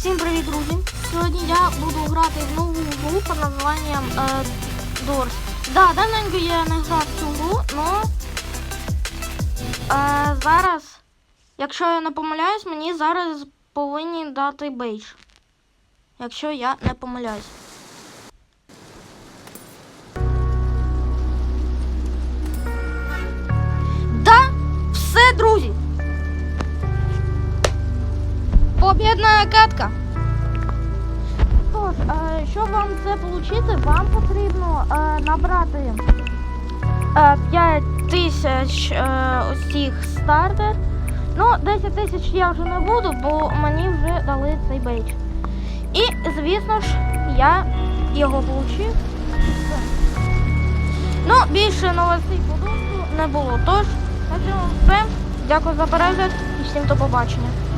Всім привіт, друзі! Сьогодні я буду грати в нову гру під названням е, Doors. Да, давненько я не грав цю гру, но е, зараз, якщо я не помиляюсь, мені зараз повинні дати бейдж. Якщо я не помиляюсь. Побідна катка. Тож, е, щоб вам це отримати, вам потрібно е, набрати е, 5 тисяч е, ось стартер. Ну, 10 тисяч я вже не буду, бо мені вже дали цей бейдж. І, звісно ж, я його отримав. Ну, більше новостей по доску не було. Тож, на цьому все. Дякую за перегляд і всім до побачення.